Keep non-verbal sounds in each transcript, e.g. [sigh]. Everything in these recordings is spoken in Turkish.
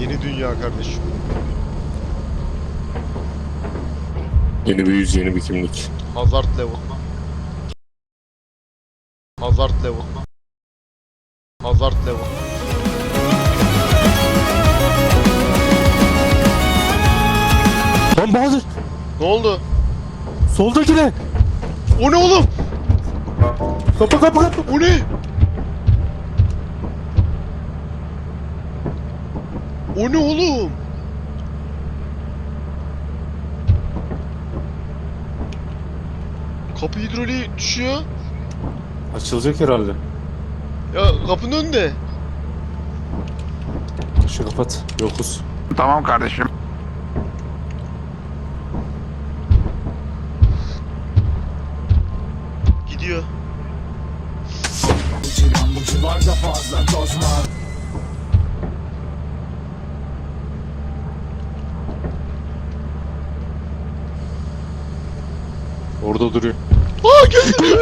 Yeni dünya kardeşim. Yeni bir yüz, yeni bir kimlik. Hazard level. Hazard level. Hazard level. Lan Bahadır! Ne oldu? Soldakine! O ne oğlum? Kapı kapı kapı! O ne? O ne oğlum? Kapı hidroliği düşüyor. Açılacak herhalde. Ya kapının önünde. Şu kapat. Yokuz. Tamam kardeşim. Gidiyor. Orada duruyor. Aa geldi.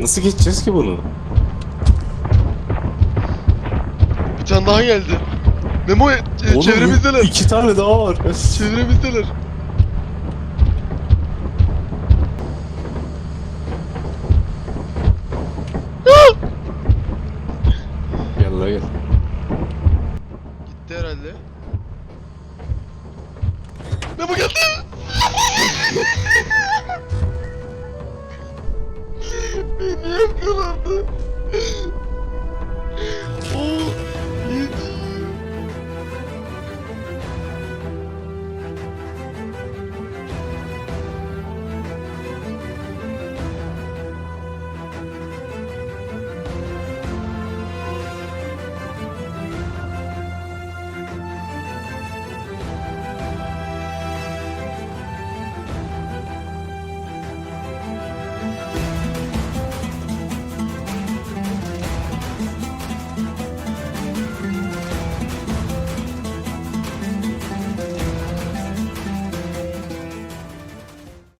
Nasıl geçeceğiz ki bunu? Bir tane daha geldi. Memo e, Oğlum, çevremizdeler. İki tane daha var. Çevremizdeler. gitti herhalde. Ne bu geldi? [laughs] Beni yakaladı.